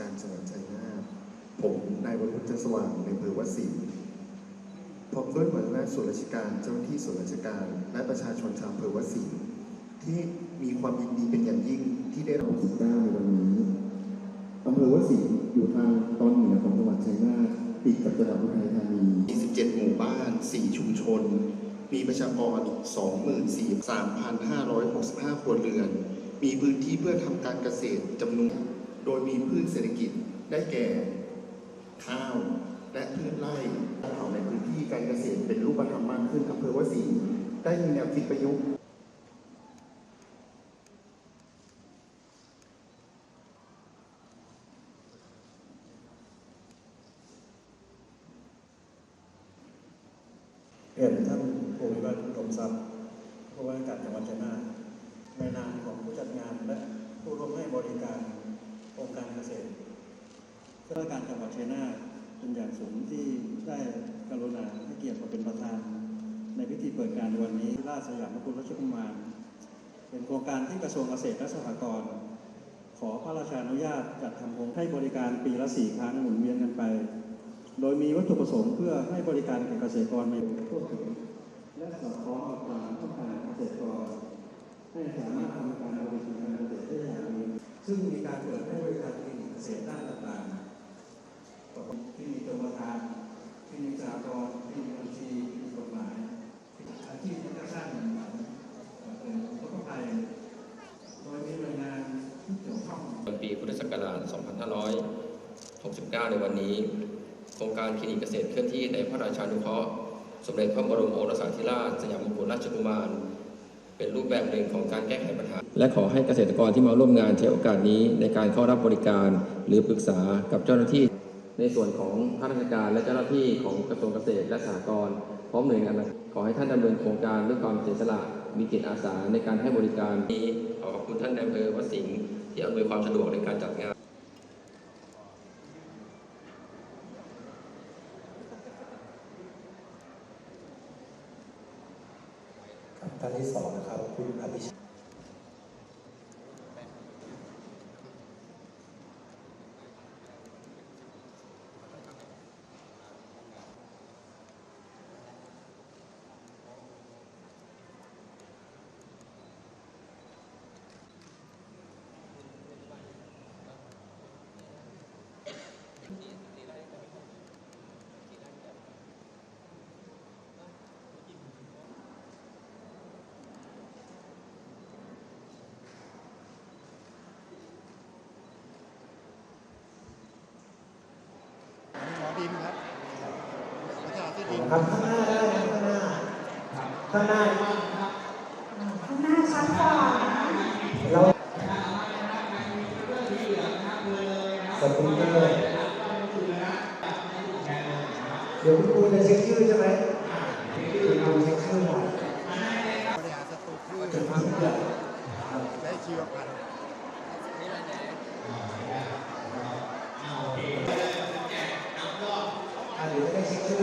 การจังหวัดชัยนาทผมนายวรุษจันทร์สว่างในเภอวัดศรีพร้อมด้วยหัวหน้าส่วนราชการเจ้าหน้าที่ส่วนราชการ และประชาชนชาวอำเภอวัดศรีที่มีความยินดีเป็นอย่างยิ่งที่ได้รับสิด้าในวันนี้อำเภอวัดศรีอยู่ทางตอนเหนือของจังหวัดชัยนาทติดกับจังหวัดอุทัยธานี17หมู่บ้าน 4 ชุมชน มีประชากร 24,3,565 ครัวเรือน มีพื้นที่เพื่อทำการเกษตรจำนวน ดยมีพืชเศรษฐกิจได้แก่ ข้าว และพืชไร่การเผาในพื้นที่การเกษตรเป็นรูปธรรมมากขึ้นอำเภอวสีได้มีแนวคิดประยุกต์เรียนท่านผู้วิวัฒน์อุดมทรัพย์ผู้ว่าการจังหวัดชัยนาทในนามของผู้จัดงานและผู้ร่วมให้บริการองค์การเกษตรข้า ราชการจังหวัดชัยนาทเป็นอย่างสูงที่ได้กรุณาให้เกียรติมาเป็นประธาน ในพิธีเปิดการในวันนี้ราชสยามกุฎราชกุมารเป็นโครงการที่กระทรวงเกษตรและสหกรณ์ขอพระราชานุญาตจัดทำโครงให้บริการปีละสี่ครั้งหมุนเวียนกันไป โดยมีวัตถุประสงค์เพื่อให้บริการแก่เกษตรกรในทั่วถึงและสอดคล้องกับความต้องการเกษตรกรให้สามารถทำการบริการการเกษตรได้อย่างมีซึ่งมีการเปิดให้บริการคลินิกเกษตรด้านต่างๆ ที่มีกรรมฐานที่มีสากรที่มีบัญชีที่มีกฎหมายอาชีพที่จะสร้างเงินเป็นผู้ประภัยโดยมีหน่วยงานที่เกี่ยวข้องปีพุทธศักราช 2569 ในวันนี้ โครงการคลินิกเกษตรเคลื่อนที่ในพระราชานุเคราะห์สมเด็จพระบรมโอรสาธิราชสยามกุฎราชกุมารเป็นรูปแบบหนึ่งของการแก้ไขปัญหา และขอให้เกษตรกรที่มาร่วมงานใช้โอกาสนี้ในการเข้ารับบริการหรือปรึกษากับเจ้าหน้าที่ ในส่วนของข้าราชการและเจ้าหน้าที่ของกระทรวงเกษตรและสหกรณ์พร้อมหน่วยงานขอให้ท่านดำเนินโครงการด้วยความเสียสละมีจิตอาสาในการให้บริการนี้ขอขอบคุณท่านนายอำเภอวัดสิงห์ที่อำนวยความสะดวกในการจัดงานท่านที่สองนะครับคุณอภิชา ดินครับประชาธิดินครับข้างหน้าได้นะข้างหน้าข้างหน้าข้างหน้าชัดก่อนเราขอบคุณเลยเดี๋ยวคุณครูจะเช็คชื่อใช่ไหมคุณครูเช็คชื่อหน่อย บริหารสตูพืช จะทำเพื่อ ได้ชีวพันธุ์ อ่าเดี๋ยวจะได้เช็คชื่อ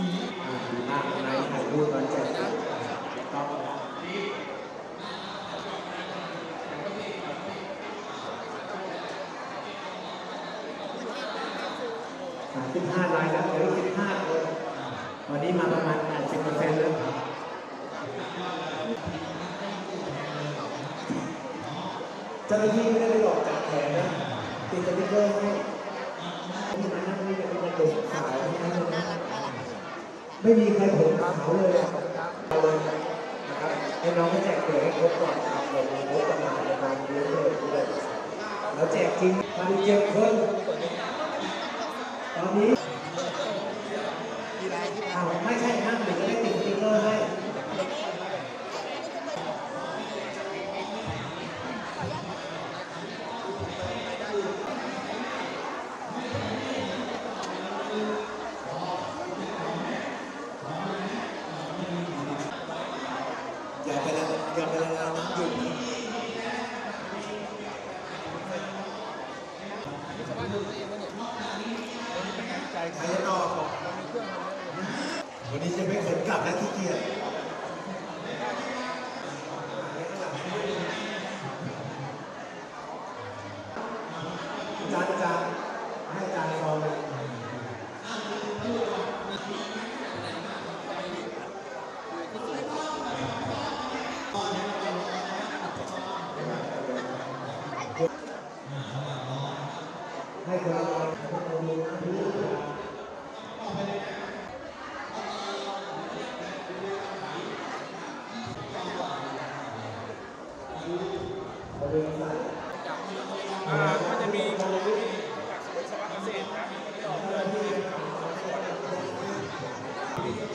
ดีมากนายถ่ายรูปตอนแจกต้อง สามสิบห้ารายแล้วเหลือสิบห้าคนวันนี้มาประมาณแปดสิบเปอร์เซ็นต์แล้วเจ้าหน้าที่ไม่ได้ไปหลอกจากแขนนะติดสติ๊กเกอร์ให้ที่มานั่งนี่จะเป็นเด็กสาวทั้งนั้นเลยนะไม่มีใครผมขาวเลยอะเอาเลยนะครับให้น้องให้แจกเผื่อให้ครบก่อนนะครับเรามีงบประมาณในการเลี้ยงเด็กด้วยแล้วแจกจริงพันเจ็ดคนตอนนี้ อาจารจารให้จารฟอง Gracias.